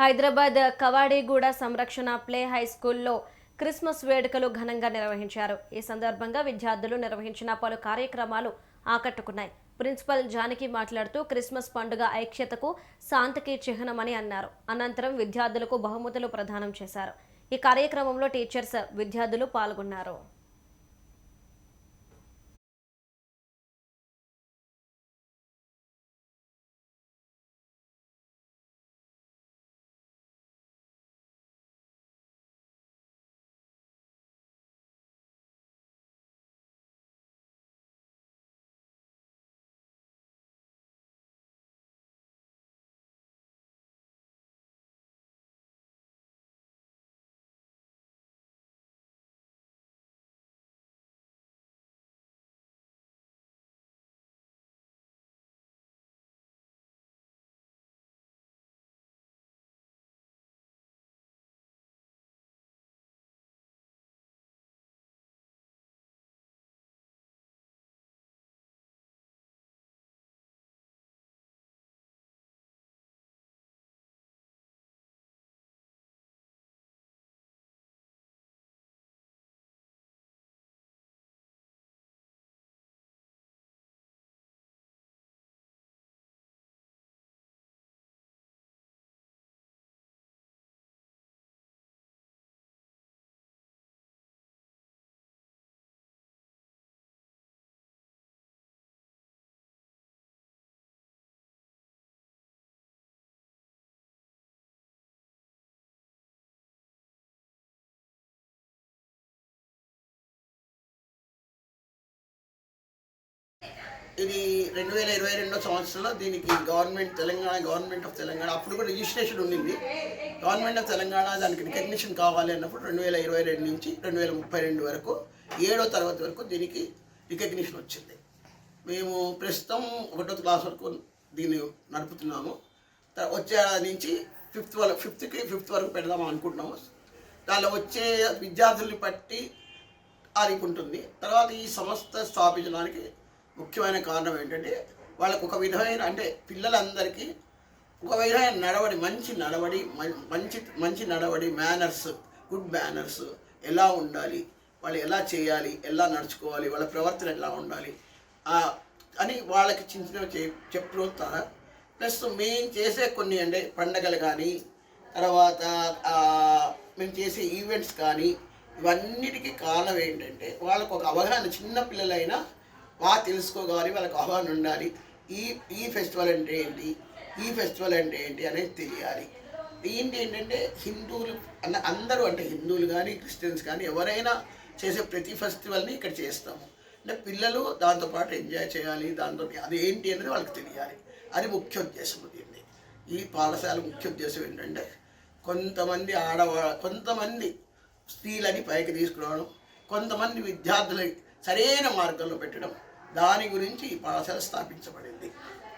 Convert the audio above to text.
హైదరాబాద్ కవాడిగూడ సంరక్షణ play high స్కూల్లో Christmas వేడుకలు ఘనంగా నిర్వహించారు. ఈ సందర్భంగా విద్యార్థులు నిర్వహించిన పలు కార్యక్రమాలు ఆకట్టుకున్నాయి. ప్రిన్సిపల్ జానకి మాట్లాడుతూ క్రిస్మస్ పండుగ ఐక్యతకు శాంతికి చిహ్నమని అన్నారు. అనంతరం విద్యార్థులకు బహుమతులు ప్రదానం చేశారు. ఈ కార్యక్రమంలో టీచర్స్ విద్యార్థులు పాల్గొన్నారు. ఇది రెండు వేల ఇరవై రెండో సంవత్సరంలో దీనికి government Telangana government of Telangana అప్పుడు కూడా రిజిస్ట్రేషన్ ఉండింది. గవర్నమెంట్ ఆఫ్ తెలంగాణ దానికి రికగ్నిషన్ కావాలి అన్నప్పుడు రెండు వేల ఇరవై రెండు నుంచి రెండు వేల ముప్పై రెండు వరకు ఏడో తరగతి వరకు దీనికి రికగ్నిషన్ వచ్చింది. మేము ప్రస్తుతం ఒకటో క్లాస్ వరకు దీన్ని నడుపుతున్నాము. వచ్చే నుంచి ఫిఫ్త్ వరకు ఫిఫ్త్కి ఫిఫ్త్ వరకు పెడదాం అనుకుంటున్నాము. దానిలో వచ్చే విద్యార్థుల్ని బట్టి ఆరికుంటుంది తర్వాత ఈ సంస్థ స్థాపించడానికి ముఖ్యమైన కారణం ఏంటంటే వాళ్ళకు ఒక విధమైన అంటే పిల్లలందరికీ ఒక విధమైన నడవడి మంచి నడవడి మంచి మంచి నడవడి మేనర్స్ గుడ్ మేనర్స్ ఎలా ఉండాలి వాళ్ళు ఎలా చేయాలి ఎలా నడుచుకోవాలి వాళ్ళ ప్రవర్తన ఎలా ఉండాలి అని వాళ్ళకి చిన్న చిన్నవి చె ప్లస్ మేము చేసే కొన్ని అంటే పండగలు కానీ తర్వాత మేము చేసే ఈవెంట్స్ కానీ ఇవన్నిటికీ కారణం ఏంటంటే వాళ్ళకు ఒక అవగాహన చిన్న పిల్లలైనా బాగా తెలుసుకోవాలి వాళ్ళకి అవగాహన ఉండాలి. ఈ ఈ ఫెస్టివల్ అంటే ఏంటి? ఈ ఫెస్టివల్ అంటే ఏంటి అనేది తెలియాలి. ఏంటి ఏంటంటే హిందువులు అంటే అందరూ అంటే హిందువులు కానీ క్రిస్టియన్స్ కానీ ఎవరైనా చేసే ప్రతి ఫెస్టివల్ని ఇక్కడ చేస్తాము. అంటే పిల్లలు దాంతోపాటు ఎంజాయ్ చేయాలి దాంతో అది ఏంటి అనేది వాళ్ళకి తెలియాలి. అది ముఖ్య ఉద్దేశం దీన్ని. ఈ పాఠశాల ముఖ్య ఉద్దేశం ఏంటంటే కొంతమంది ఆడవా కొంతమంది స్త్రీలని పైకి తీసుకురావడం కొంతమంది విద్యార్థులని సరైన మార్గంలో పెట్టడం దాని గురించి ఈ పాఠశాల స్థాపించబడింది.